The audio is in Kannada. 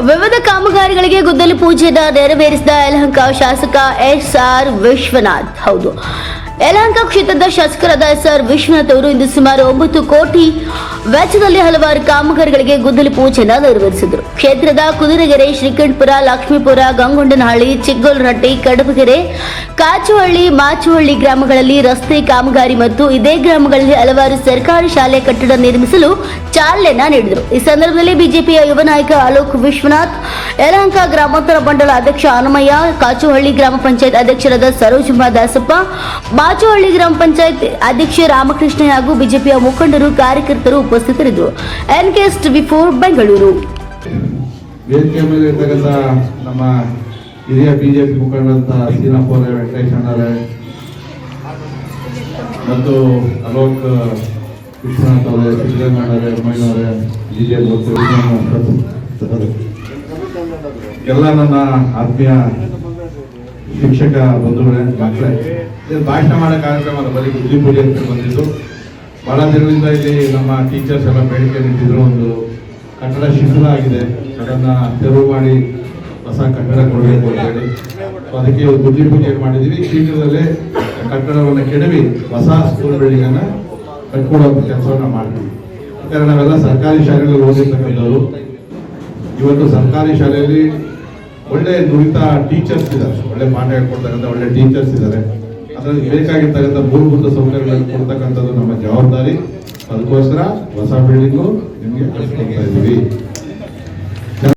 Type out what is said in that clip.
ವಿವಿಧ ಕಾಮಗಾರಿಗಳಿಗೆ ಗುದ್ದಲಿ ಪೂಜೆನ ನೆರವೇರಿಸಿದ ಯಲಹಂಕ ಶಾಸಕ ಎಸ್ ಆರ್ ವಿಶ್ವನಾಥ್. ಹೌದು. ಯಲಹಂಕ ಕ್ಷೇತ್ರದ ಶಾಸಕರಾದ ಎಸ್ ಆರ್ ವಿಶ್ವನಾಥ್ ಅವರು ಇಂದು ಸುಮಾರು ಒಂಬತ್ತು ಕೋಟಿ ವೆಚ್ಚದಲ್ಲಿ ಹಲವಾರು ಕಾಮಗಾರಿಗಳಿಗೆ ಗುದ್ದಲಿ ಪೂಜೆಯನ್ನು ನೆರವೇರಿಸಿದರು. ಕ್ಷೇತ್ರದ ಕುದುರೆಗೆರೆ, ಶ್ರೀಕಂಠಪುರ, ಲಕ್ಷ್ಮೀಪುರ, ಗಂಗೊಂಡನಹಳ್ಳಿ ಚಿಕ್ಗೋಲ್ರಟ್ಟಿ ಕಡಬಗೆರೆ, ಕಾಚುಹಳ್ಳಿ, ಮಾಚುಹಳ್ಳಿ ಗ್ರಾಮಗಳಲ್ಲಿ ರಸ್ತೆ ಕಾಮಗಾರಿ ಮತ್ತು ಇದೇ ಗ್ರಾಮಗಳಲ್ಲಿ ಹಲವಾರು ಸರ್ಕಾರಿ ಶಾಲೆ ಕಟ್ಟಡ ನಿರ್ಮಿಸಲು ಚಾಲನೆ ನೀಡಿದರು. ಈ ಸಂದರ್ಭದಲ್ಲಿ ಬಿಜೆಪಿಯ ಯುವ ನಾಯಕ ಅಲೋಕ್ ವಿಶ್ವನಾಥ್, ಯಲಹಂಕ ಗ್ರಾಮಾಂತರ ಮಂಡಲ ಅಧ್ಯಕ್ಷ ಹನುಮಯ್ಯ, ಕಾಚುಹಳ್ಳಿ ಗ್ರಾಮ ಪಂಚಾಯತ್ ಅಧ್ಯಕ್ಷರಾದ ಸರೋಜಮ್ಮ ದಾಸಪ್ಪ ಮಾಚುಹಳ್ಳಿ ಗ್ರಾಮ ಪಂಚಾಯತ್ ಅಧ್ಯಕ್ಷ ರಾಮಕೃಷ್ಣ ಹಾಗೂ ಬಿಜೆಪಿಯ ಮುಖಂಡರು ಕಾರ್ಯಕರ್ತರು ಉಪಸ್ಥಿತರಿದ್ದರು. ಎನ್ಕೆಎಸ್ ಟಿವಿ ಫೋರ್ ಬೆಂಗಳೂರು ಮೇಲೆ ನಮ್ಮ ಹಿರಿಯ ಬಿಜೆಪಿ ಮುಖಂಡರಂತ ಸೀನಪ್ಪ ಅವರೇ, ವೆಂಕಟೇಶ್ ಅಣ್ಣರೇ, ಮತ್ತು ಅಲೋಕ್ ವಿಶ್ವನಾಥ್ ಅವರೇ ಸಿದ್ದರಾಮಯ್ಯನವರೇ ಉಮ್ಮಯ್ಯನವರೇ ಜಿ ಜೆ ಎಲ್ಲ ನನ್ನ ಆತ್ಮೀಯ ಶಿಕ್ಷಕ ಬಂಧುಗಳೇ ಮಕ್ಕಳೇ. ಇದು ಭಾಷಣ ಮಾಡೋ ಕಾರ್ಯಕ್ರಮ ಬರೀ ಬುದ್ಧಿ ಪೂಜೆ ಅಂತ ಬಂದಿದ್ದು. ಬಹಳ ದಿನದಿಂದ ಇಲ್ಲಿ ನಮ್ಮ ಟೀಚರ್ಸ್ ಎಲ್ಲ ಬೇಡಿಕೆ ನಿಂತಿದ್ರು ಒಂದು ಕಟ್ಟಡ ಶಿಥಿಲ ಆಗಿದೆ. ಅದನ್ನ ತೆರವು ಮಾಡಿ ಹೊಸ ಕಟ್ಟಡ ಕೊಡಬೇಕು ಅಂತ ಹೇಳಿ. ಅದಕ್ಕೆ ಬುದ್ಧಿ ಪೂಜೆ ಮಾಡಿದೀವಿ. ಶೀಘ್ರದಲ್ಲೇ ಕಟ್ಟಡವನ್ನು ಕೆಡವಿ ಹೊಸ ಸ್ಕೂಲ್ ಬಿಲ್ಡಿಂಗ್ ಅನ್ನ ಕಟ್ಕೊಡುವಂತ ಕೆಲಸವನ್ನ ಮಾಡ್ತೀವಿ. ಯಾಕಂದ್ರೆ ನಾವೆಲ್ಲ ಸರ್ಕಾರಿ ಶಾಲೆಗಳಲ್ಲಿ ಓದಿರ್ತಕ್ಕಂಥವ್ರು ಇವತ್ತು ಸರ್ಕಾರಿ ಶಾಲೆಯಲ್ಲಿ ಒಳ್ಳೆ ನುರಿತ ಟೀಚರ್ಸ್ ಇದ್ದಾರೆ. ಒಳ್ಳೆ ಪಾಠ ಹೇಳ್ಕೊಡ್ತಕ್ಕಂಥ, ಒಳ್ಳೆ ಟೀಚರ್ಸ್ ಇದ್ದಾರೆ. ಅದರಲ್ಲಿ ಬೇಕಾಗಿರ್ತಕ್ಕಂಥ ಮೂಲಭೂತ ಸೌಕರ್ಯಗಳನ್ನು ಕೊಡ್ತಕ್ಕಂಥದ್ದು ನಮ್ಮ ಜವಾಬ್ದಾರಿ. ಅದಕ್ಕೋಸ್ಕರ ಹೊಸ ಬಿಲ್ಡಿಂಗು ನಿಮಗೆ ಕಳಿಸ್ಕೊಡ್ತಾ ಇದ್ದೀವಿ.